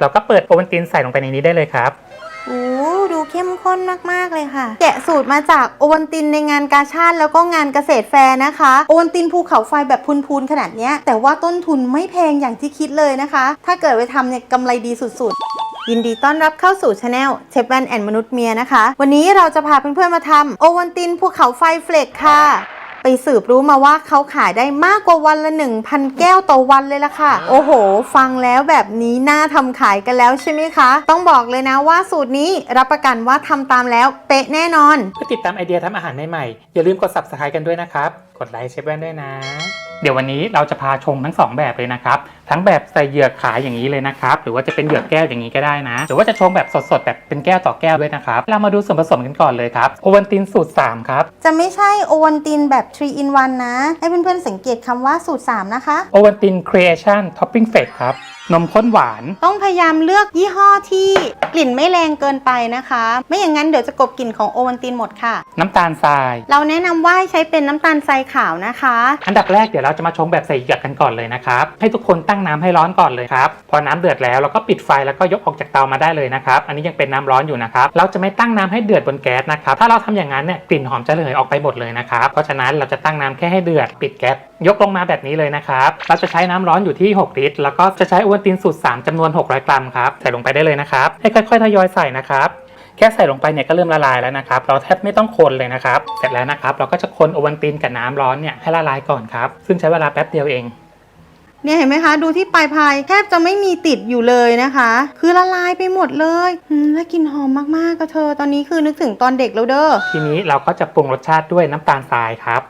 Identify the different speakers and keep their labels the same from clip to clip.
Speaker 1: เราก็เปิดโอวัลตินใส่ลงไปในนี้ได้เลยครับ
Speaker 2: โอ้ดูเข้มข้นมาก ๆ เลยค่ะ แกะสูตรมาจากโอวันตินในงานกาชาติแล้วก็งานเกษตรแฟร์นะคะ โอวันตินภูเขาไฟแบบพูนๆขนาดเนี้ย แต่ว่าต้นทุนไม่แพงอย่างที่คิดเลยนะคะ ถ้าเกิดไปทำเนี่ยกำไรดีสุด ๆยินดีต้อนรับเข้าสู่ช anel เชฟแวนแอนมนุษย์เมียนะคะ วันนี้เราจะพาเพื่อนๆมาทำโอวันตินภูเขาไฟเฟลกค่ะ ไปสืบรู้มาว่าเขาขายได้มากกว่าวันละ 1,000 แก้วต่อวันเลยล่ะค่ะ โอ้โห ฟังแล้วแบบนี้น่าทำขายกันแล้วใช่ไหมคะ ต้องบอกเลยนะว่าสูตรนี้รับประกันว่าทำตามแล้วเป๊ะแน่นอน
Speaker 1: เพื่อติดตามไอเดียทำอาหารใหม่ๆอย่าลืมกด subscribe กันด้วยนะครับ กดไลค์เชฟแว่นด้วยนะ เดี๋ยววันนี้เราจะพาชมทั้ง 2 แบบเลยนะครับ ทั้งแบบใส่เหยือกขายอย่างนี้เลยนะครับ หรือว่าจะเป็นเหยือกแก้วอย่างนี้ก็ได้นะ หรือว่าจะชงแบบสดๆแบบเป็นแก้วต่อแก้วด้วยนะครับ เรามาดูส่วนผสมกันก่อนเลยครับ โอวัลตินสูตร 3 ครับ
Speaker 2: จะไม่ใช่โอวันตินแบบ 3 in 1 นะ ให้เพื่อนๆสังเกตคำว่าสูตร 3 นะคะ
Speaker 1: โอวัลติน Creation Topping f e t ครับนมข้นหวาน
Speaker 2: ต้องพยายามเลือกยี่ห้อที่กลิ่นไม่แรงเกินไปนะคะ ไม่อย่างนั้นเดี๋ยวจะกลบกลิ่นของโอวันตินหมดค่ะ
Speaker 1: น้ำตาลทราย
Speaker 2: เราแนะนำว่าให้ใช้เป็นน้ำตาลทรายขาวนะคะ
Speaker 1: อันดับแรกเดี๋ยวเราจะมาชงแบบใส่เหยือกกันก่อนเลยนะครับ ให้ทุกคนตั้งน้ำให้ร้อนก่อนเลยครับพอน้ำเดือดแล้วเราก็ปิดไฟแล้วก็ยกออกจากเตามาได้เลยนะครับอันนี้ยังเป็นน้ำร้อนอยู่นะครับเราจะไม่ตั้งน้ำให้เดือดบนแก๊สนะครับถ้าเราทำอย่างนั้นเนี่ยกลิ่นหอมจะระเหยออกไปหมดเลยนะครับเพราะฉะนั้นเราจะตั้งน้ำแค่ให้เดือดปิดแก๊สยกลงมาแบบนี้เลยนะครับเราจะใช้น้ำร้อนอยู่ที่ 6 ลิตร แล้วก็จะใช้อวัลตินสูตร 3จำนวน 600 กรัมครับใส่ลงไปได้เลยนะครับให้ค่อยๆทยอยใส่นะครับแค่ใส่ลงไปเนี่ยก็เริ่มละลายแล้วนะครับ เราแทบไม่ต้องคนเลยนะครับ เสร็จแล้วนะครับ เราก็จะคนโอวัลตินกับน้ำร้อนเนี่ยให้ละลายก่อนครับ ซึ่งใช้เวลาแป๊บเดียวเอง
Speaker 2: เนี่ยเห็นไหมคะ ดูที่ปลายพายแทบจะไม่มีติดอยู่เลยนะคะ คือละลายไปหมดเลยอืมและกลิ่นหอมมากๆก็เธอ ตอนนี้คือนึกถึงตอนเด็กแล้วเด้อ
Speaker 1: ทีนี้เราก็จะปรุงรสชาติด้วยน้ำตาลทรายครับ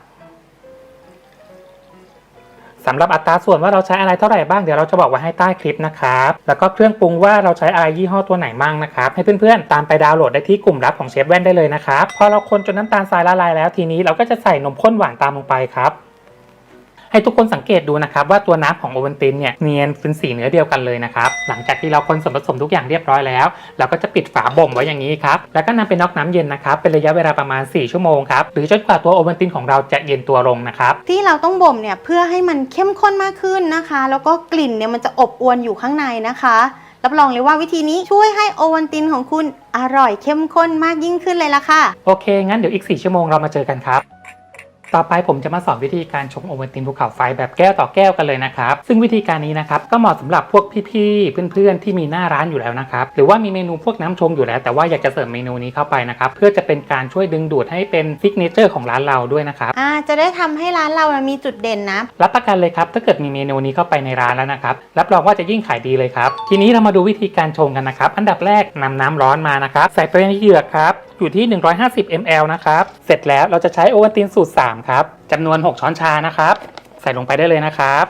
Speaker 1: สำหรับอัตราส่วนว่าเราใช้อะไรเท่าไหร่บ้างเดี๋ยวเราจะบอกไว้ให้ใต้คลิปนะครับแล้วก็เครื่องปรุงว่าเราใช้อะไรยี่ห้อตัวไหนมั่งนะครับให้เพื่อนๆตามไปดาวน์โหลดได้ที่กลุ่มลับของเชฟแว่นได้เลยนะครับพอเราคนจนน้ำตาลทรายละลายแล้วทีนี้เราก็จะใส่นมข้นหวานตามลงไปครับ ให้ทุกคนสังเกตดูนะครับว่าตัวน้ำของโอวัลตินเนี่ยเนียนเป็นสีเนื้อเดียวกันเลยนะครับหลังจากที่เราคนส่วนผสมทุกอย่างเรียบร้อยแล้ว เราก็จะปิดฝาบ่มไว้อย่างนี้ครับแล้วก็นำไปน็อกน้ำเย็นนะครับเป็นระยะเวลาประมาณ 4 ชั่วโมงครับหรือจนกว่าตัวโอวัลตินของเราจะเย็นตัวลงนะครับ
Speaker 2: ที่เราต้องบ่มเนี่ยเพื่อให้มันเข้มข้นมากขึ้นนะคะ แล้วก็กลิ่นเนี่ยมันจะอบอวนอยู่ข้างในนะคะรับรองเลยว่าวิธีนี้ช่วยให้โอวันตินของคุณอร่อยเข้มข้นมากยิ่งขึ้นเลยล่ะค่ะ
Speaker 1: โอเค งั้นเดี๋ยวอีก 4 ชั่วโมงเรามาเจอกันครับ ต่อไปผมจะมาสอนวิธีการชงโอวัลตินภูเขาไฟแบบแก้วต่อแก้วกันเลยนะครับ ซึ่งวิธีการนี้นะครับก็เหมาะสำหรับพวกพี่ๆเพื่อนๆที่มีหน้าร้านอยู่แล้วนะครับหรือว่ามีเมนูพวกน้ำชงอยู่แล้ว แต่ว่าอยากจะเสริมเมนูนี้เข้าไปนะครับเพื่อจะเป็นการช่วยดึงดูดให้เป็นซิกเนเจอร์ของร้านเราด้วยนะครับ
Speaker 2: อ่าจะได้ทำให้ร้านเรานะมีจุดเด่นนะ
Speaker 1: รับประกันเลยครับถ้าเกิดมีเมนูนี้เข้าไปในร้านแล้วนะครับรับรองว่าจะยิ่งขายดีเลยครับทีนี้เรามาดูวิธีการชงกันนะครับอันดับแรกนำน้ำร้อนมานะครับใส่ไปในเหยือกครับอยู่ที่ 150 ml นะครับเสร็จแล้วเราจะใช้โอวัลตินสูตร 3ครับจำนวน 6 ช้อนชานะครับ ใส่ลงไปได้เลยนะครับ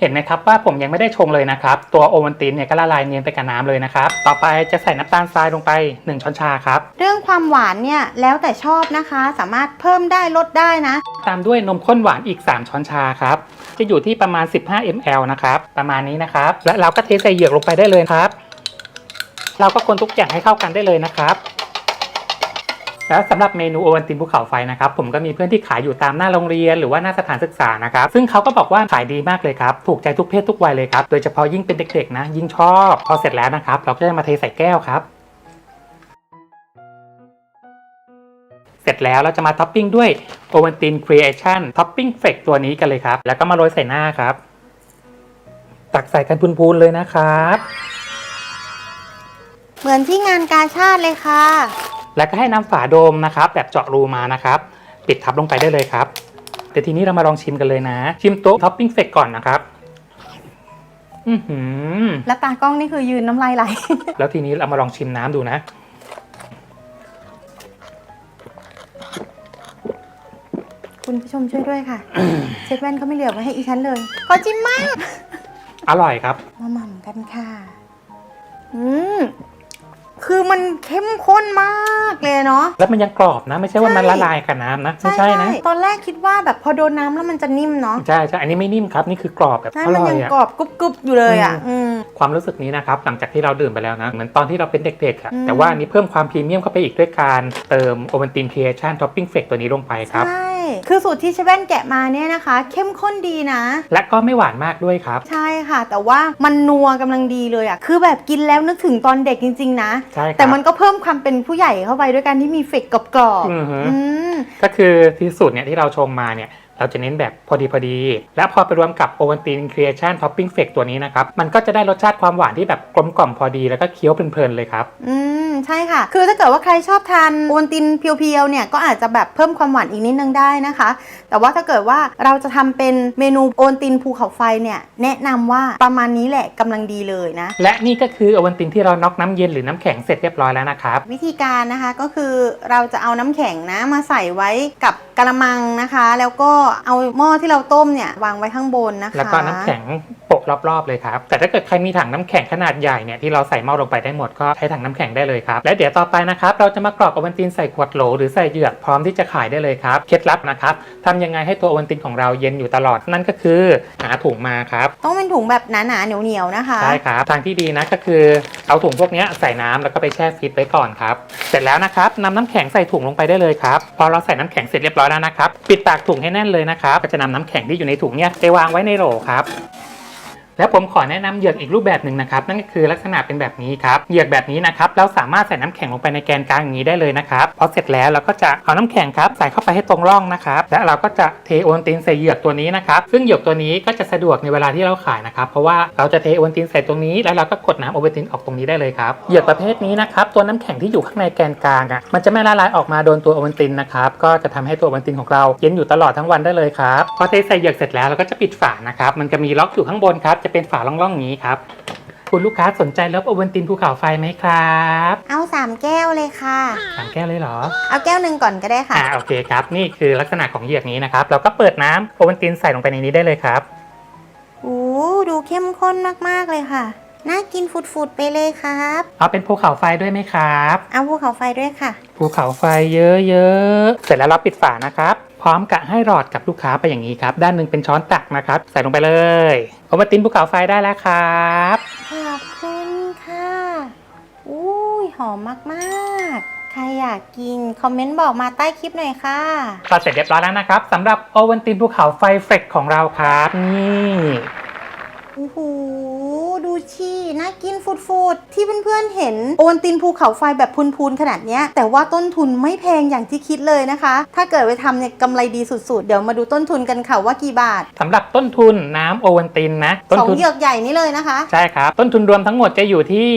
Speaker 1: เห็นไหมครับว่าผมยังไม่ได้ชงเลยนะครับ ตัวโอวัลตินเนี่ยก็ละลายเนียนไปกับน้ำเลยนะครับ ต่อไปจะใส่น้ำตาลทรายลงไป 1 ช้อนชาครับ
Speaker 2: เรื่องความหวานเนี่ยแล้วแต่ชอบนะคะ สามารถเพิ่มได้ลดได้นะ
Speaker 1: ตามด้วยนมข้นหวานอีก 3 ช้อนชาครับ จะอยู่ที่ประมาณ 15 ml นะครับ ประมาณนี้นะครับ และเราก็เทใส่เหยือกลงไปได้เลยครับ เราก็คนทุกอย่างให้เข้ากันได้เลยนะครับ แล้วสำหรับเมนูโอวัลตินภูเขาไฟนะครับผมก็มีเพื่อนที่ขายอยู่ตามหน้าโรงเรียน หรือว่าหน้าสถานศึกษานะครับซึ่งเขาก็บอกว่าขายดีมากเลยครับถูกใจทุกเพศทุกวัยเลยครับโดยเฉพาะยิ่งเป็นเด็กๆนะยิ่งชอบพอเสร็จแล้วนะครับเราก็จะมาเทใส่แก้วครับเสร็จแล้วเราจะมาท็อปปิ้งด้วย o v a l t i n Creation Topping f l a k ตัวนี้กันเลยครับ แล้วก็มาโรยใส่หน้าครับ ตักใส่กันพูนๆเลยนะครับ
Speaker 2: เหมือนที่งานกาชาติเลยค่ะ
Speaker 1: แล้วก็ให้นำฝาโดมนะครับ แบบเจาะรูมานะครับ ปิดทับลงไปได้เลยครับเดี๋ยวทีนี้เรามาลองชิมกันเลยนะ ชิมโต๊ะท็อปปิ้งเฟกก่อนนะครับอือหือ
Speaker 2: และตากล้องนี่คือยืนน้ำลายไหล
Speaker 1: แล้วทีนี้เรามาลองชิมน้ำดูนะ
Speaker 2: คุณผู้ชมช่วยด้วยค่ะ เชฟแว่นเขาไม่เหลือไว้ให้อีฉันเลยขอจิ้มมาก
Speaker 1: อร่อยครับ
Speaker 2: มาหม่ำกันค่ะ อืม คือมันเข้มข้นมากเลยเนาะ
Speaker 1: แล้วมันยังกรอบนะ ไม่ใช่ว่ามัน
Speaker 2: ใช่
Speaker 1: ละลายกับน้ำนะ ไม่ใช่นะ
Speaker 2: ตอนแรกคิดว่าแบบพอโดนน้ำแล้วมันจะนิ่มเนาะ
Speaker 1: ใช่ใช่อันนี้ไม่นิ่มครับ นี่คือกรอบแบบ
Speaker 2: ใช่
Speaker 1: อ
Speaker 2: มัน
Speaker 1: ร่อย
Speaker 2: ยัง
Speaker 1: อะ
Speaker 2: กรอบกรุบกรุบอยู่เลยอะอืม
Speaker 1: ความรู้สึกนี้นะครับ หลังจากที่เราดื่มไปแล้วนะ เหมือนตอนที่เราเป็นเด็กๆอะ
Speaker 2: อืม
Speaker 1: แต่ว่าอันนี้เพิ่มความพรีเมียมเข้าไปอีกด้วยการเติมโอวัลตินครีเอชันท็อปปิ้งเฟกตัวนี้ลงไปครับ
Speaker 2: ใช่ คือสูตรที่เชฟแว่นแกะมาเนี่ยนะคะ เข้มข้นดีนะ
Speaker 1: และก็ไม่หวานมากด้วยครับ
Speaker 2: ใช่ค่ะ แต่ว่ามันนัวกำลังดีเลยอะคือแบบกินแล้วนึกถึงตอนเด็กจริง ๆ นะ
Speaker 1: ใช่ครับ
Speaker 2: แต่มันก็เพิ่มความเป็นผู้ใหญ่เข้าไปด้วยการที่มีเฟกกรอบๆ
Speaker 1: อือฮึ
Speaker 2: อืม
Speaker 1: ก็คือที่สูตรเนี่ยที่เราชมมาเนี่ย เราจะเน้นแบบพอดีพอดี และพอไปรวมกับโอวัลตินครีเอชันท็อปปิ้งเฟกตัวนี้นะครับ มันก็จะได้รสชาติความหวานที่แบบกลมกล่อมพอดีแล้วก็เคี้ยวเพลินๆเลยครับ
Speaker 2: อืม ใช่ค่ะ คือถ้าเกิดว่าใครชอบทานโอวัลตินเพียวๆเนี่ยก็อาจจะแบบเพิ่มความหวานอีกนิดนึงได้นะคะ แต่ว่าถ้าเกิดว่าเราจะทำเป็นเมนูโอวัลตินภูเขาไฟเนี่ยแนะนำว่าประมาณนี้แหละกำลังดีเลยนะ
Speaker 1: และนี่ก็คือโอวัลตินที่เราน็อกน้ำเย็นหรือน้ำแข็งเสร็จเรียบร้อยแล้วนะครับ
Speaker 2: วิธีการนะคะก็คือเราจะเอาน้ำแข็งนะมาใส่ไว้กับกระมังนะคะ แล้วก็เอาหม้อที่เราต้มเนี่ยวางไว้ข้างบนนะคะ
Speaker 1: แล้วก็น้ำแข็งโปะรอบๆเลยครับ แต่ถ้าเกิดใครมีถังน้ำแข็งขนาดใหญ่เนี่ยที่เราใส่หม้อลงไปได้หมดก็ใช้ถังน้ำแข็งได้เลยครับ และเดี๋ยวต่อไปนะครับเราจะมากรอกโอวัลตินใส่ขวดโหลหรือใส่เหยือกพร้อมที่จะขายได้เลยครับ เคล็ดลับนะครับทำยังไงให้ตัวโอวัลตินของเราเย็นอยู่ตลอดนั่นก็คือหาถุงมาครับ
Speaker 2: ต้องเป็นถุงแบบหนาๆเหนียวๆนะคะ
Speaker 1: ใช่ครับ ทางที่ดีนะก็คือเอาถุงพวกเนี้ยใส่น้ำแล้วก็ไปแช่ฟรีซไว้ก่อนครับ เสร็จแล้วนะครับนำน้ำแข็งใส่ถุงลงไปได้เลยครับ พอเราใส่น้ำแข็งเสร็จเรียบร้อยแล้วนะครับ ปิดปากถุงให้แน่นเลยนะครับก็จะนำน้ำแข็งที่อยู่ในถุงเนี่ยไปวางไว้ในโหลครับ แล้วผมขอแนะนำเหยือกอีกรูปแบบหนึ่งนะครับนั่นก็คือลักษณะเป็นแบบนี้ครับเหยือกแบบนี้นะครับเราสามารถใส่น้ำแข็งลงไปในแกนกลางอย่างนี้ได้เลยนะครับพอเสร็จแล้วเราก็จะเอาน้ำแข็งครับใส่เข้าไปให้ตรงร่องนะครับและเราก็จะเทโอวัลตินใส่เหยือกตัวนี้นะครับซึ่งเหยือกตัวนี้ก็จะสะดวกในเวลาที่เราขายนะครับเพราะว่าเราจะเทโอวัลตินใส่ตรงนี้ แล้วเราก็กดน้ำโอวัลตินออกตรงนี้ได้เลยครับเหยือกประเภทนี้นะครับตัวน้ำแข็งที่อยู่ข้างในแกนกลางอะมันจะไม่ละลายออกมาโดนตัวโอวัลตินนะครับก็จะทำให้ตัวโอวัลตินของเราเย็นอยู่ตลอดทั้งวันได้เลยครับพอเทใส่เหยือกเสร็จแล้วเราก็จะปิดฝานะครับมันจะมีล็อกอยู่ข้างบนครับจะเป็นฝาล่องๆอย่างนี้ครับ คุณลูกค้าสนใจเลิฟโอวัลตินภูเขาไฟไหมครับ
Speaker 2: เอาสามแก้วเลยค่ะ
Speaker 1: สามแก้วเลยเหรอ
Speaker 2: เอาแก้วหนึ่งก่อนก็ได้ค่ะ
Speaker 1: อ่าโอเคครับ นี่คือลักษณะของเหยือกนี้นะครับ เราก็เปิดน้ำโอวัลตินใส่ลงไปในนี้ได้เลยครับ
Speaker 2: โอ้ดูเข้มข้นมาก ๆ เลยค่ะ น่ากินฟุดๆไปเลยครับ
Speaker 1: เอาเป็นภูเขาไฟด้วยไหมครับ
Speaker 2: เอาภูเขาไฟด้วยค่ะ
Speaker 1: ภูเขาไฟเยอะๆ เสร็จแล้วเราปิดฝานะครับ พร้อมกะให้หลอดกับลูกค้าไปอย่างนี้ครับ ด้านหนึ่งเป็นช้อนตักนะครับ ใส่ลงไปเลยโอวัลตินภูเขาไฟได้แล้วครับ
Speaker 2: ขอบคุณค่ะอุ้ยหอมมากๆใครอยากกิน คอมเมนต์บอกมาใต้คลิปหน่อยค่ะ
Speaker 1: ก็เสร็จเรียบร้อยแล้วนะครับสำหรับโอวัลตินภูเขาไฟเฟรกของเราครับ นี่
Speaker 2: โอ้โห ดูชีน่ากินฟุดๆที่เพื่อนๆเห็นโอนตินภูเขาไฟแบบพูนๆขนาดเนี้ยแต่ว่าต้นทุนไม่แพงอย่างที่คิดเลยนะคะ ถ้าเกิดไปทำเนี่ยกำไรดีสุดๆ เดี๋ยวมาดูต้นทุนกันค่ะว่ากี่บาท
Speaker 1: สำหรับต้นทุนน้ำโอวัลตินนะต้น
Speaker 2: สอง
Speaker 1: ทุน
Speaker 2: เหยือกใหญ่นี่เลยนะคะ
Speaker 1: ใช่ครับ ต้นทุนรวมทั้งหมดจะอยู่ที่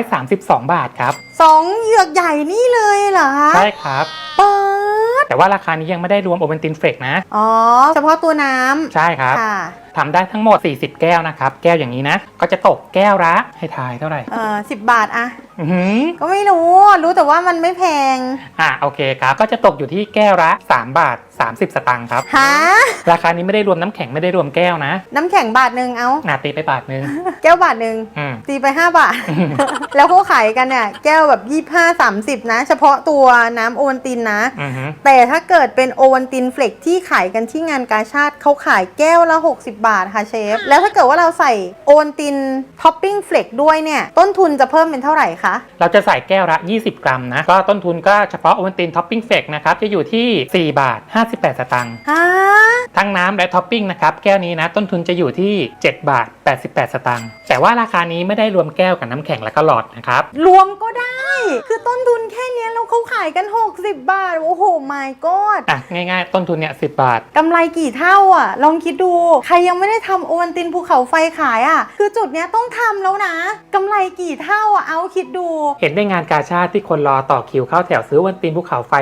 Speaker 1: 132 บาทครับ
Speaker 2: สองเหยือกใหญ่นี่เลยเหรอคะ
Speaker 1: ใช่ครับ
Speaker 2: เปิด
Speaker 1: แต่ว่าราคานี้ยังไม่ได้รวมโอวัลตินเฟรกนะ
Speaker 2: อ๋อ เฉพาะตัวน้ำ
Speaker 1: ใช่ครับ
Speaker 2: ค่ะ
Speaker 1: ทำได้ทั้งหมด 40 แก้วนะครับ แก้วอย่างนี้นะ ก็จะตกแก้วละให้ทายเท่าไหร่
Speaker 2: เออสิบบาทอะ
Speaker 1: อือหือ
Speaker 2: ก็ไม่รู้ รู้แต่ว่ามันไม่แพง
Speaker 1: อะโอเคครับ ก็จะตกอยู่ที่แก้วละ3บาท 30 สตางค์ครับ
Speaker 2: ฮะ
Speaker 1: ราคานี้ไม่ได้รวมน้ำแข็งไม่ได้รวมแก้วนะ
Speaker 2: น้ำแข็งบาทหนึ่งเอา
Speaker 1: หนาตีไปบาทนึง
Speaker 2: แก้วบาทหนึ่ง
Speaker 1: อืม
Speaker 2: ตีไป 5 บาทแล้วเขาขายกันเนี่ย แก้วแบบ 25 30 นะ เฉพาะตัวน้ำโอวัลตินนะ
Speaker 1: อือหือ
Speaker 2: แต่ถ้าเกิดเป็นโอวัลตินเฟลกที่ขายกันที่งานกาชาติเขาขายแก้วละ 60 บาทค่ะเชฟ แล้วถ้าเกิดว่าเราใส่โอวัลตินท็อปปิ้งเฟลกด้วยเนี่ย ต้นทุนจะเพิ่มเป็นเท่าไหร่คะ
Speaker 1: เราจะใส่แก้วละ 20 กรัมนะ ก็ต้นทุนก็เฉพาะโอวัลตินท็อปปิ้งเฟกนะครับ จะอยู่ที่ 4 บาท 58 สตางค์
Speaker 2: ฮะ
Speaker 1: ทั้งน้ำและท็อปปิ้งนะครับ แก้วนี้นะ ต้นทุนจะอยู่ที่ 7 บาท 88 สตางค์แต่ว่าราคานี้ไม่ได้รวมแก้วกับน้ำแข็งและก็หลอดนะครับ
Speaker 2: รวมก็ได้ คือต้นทุนแค่เนี้ยแล้วเขาขายกัน 60 บาท โอ้โห my god
Speaker 1: อะง่ายๆ ต้นทุนเนี่ย10บาท
Speaker 2: กำไรกี่เท่าอะ ลองคิดดู ใครยังไม่ได้ทำโอวันตินภูเขาไฟขายอะ คือจุดเนี้ยต้องทำแล้วนะ กำไรกี่เท่าอะ เอาคิดดู
Speaker 1: เห็นได้งานกาชาติที่คนรอต่อคิวเข้าแถวซื้อวันตีนภูเขาไฟ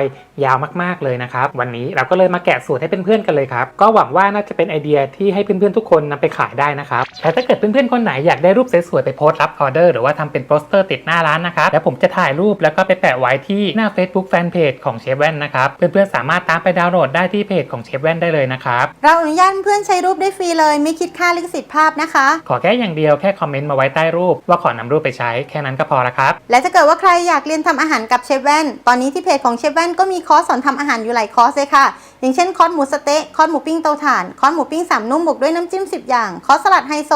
Speaker 1: ยาวมากๆเลยนะครับ วันนี้เราก็เลยมาแกะสูตรให้เพื่อนๆกันเลยครับ ก็หวังว่าน่าจะเป็นไอเดียที่ให้เพื่อนๆทุกคนนำไปขายได้นะครับแต่ถ้าเกิดเพื่อนๆคนไหนอยากได้รูปสวยๆไปโพสต์รับออเดอร์หรือว่าทำเป็นโปสเตอร์ติดหน้าร้านนะครับแล้วผมจะถ่ายรูปแล้วก็ไปแปะไว้ที่หน้า Facebook Fanpage ของเชฟแว่นนะครับ เพื่อนๆสามารถตามไปดาวน์โหลดได้ที่เพจของเชฟแว่นได้เลยนะครับ
Speaker 2: เราอนุญาตเพื่อนใช้รูปได้ฟรีเลย ไม่คิดค่าลิขสิทธิ์ภาพนะคะ
Speaker 1: ขอแค่อย่างเดียวแค่คอมเมนต์มาไว้ใต้รูป ว่าขอนำรูปไปใช้แค่นั้นก็พอละครับ
Speaker 2: และถ้าเกิดว่าใครอยากเรียนทำอาหารกับเชฟแว่น ตอนนี้ที่เพจของเชฟแว่นก็มีคอร์สสอนทำอาหารอยู่หลายคอร์สเลยค่ะ อย่างเช่นคอสหมูสเต๊ะคอสหมูปิ้งเตาถ่านคอสหมูปิ้งสามนุ่มบวกด้วยน้ำจิ้ม 10 อย่าง คอสสลัดไฮโซ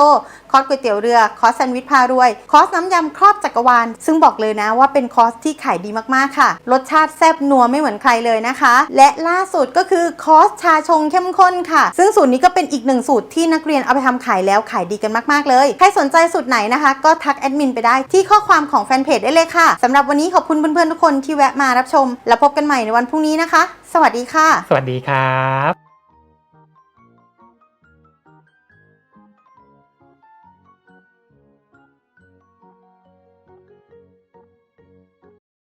Speaker 2: คอสก๋วยเตี๋ยวเรือ คอสแซนด์วิชพารวย คอสน้ำยำครอบจักรวาล ซึ่งบอกเลยนะว่าเป็นคอสที่ขายดีมากๆค่ะ รสชาติแซ่บนัวไม่เหมือนใครเลยนะคะ และล่าสุดก็คือคอสชาชงเข้มข้นค่ะ ซึ่งสูตรนี้ก็เป็นอีกหนึ่งสูตรที่นักเรียนเอาไปทำขายแล้วขายดีกันมากๆเลย ใครสนใจสูตรไหนนะคะ ก็ทักแอดมินไปได้ที่ข้อความของแฟนเพจได้เลยค่ะสำหรับวันนี้ขอบคุณเพื่อนๆทุกคนที่แวะมารับชม แล้วพบกันใหม่ในวันพรุ่งนี้นะคะสวัสดีค่ะ
Speaker 1: สวัสดีครับ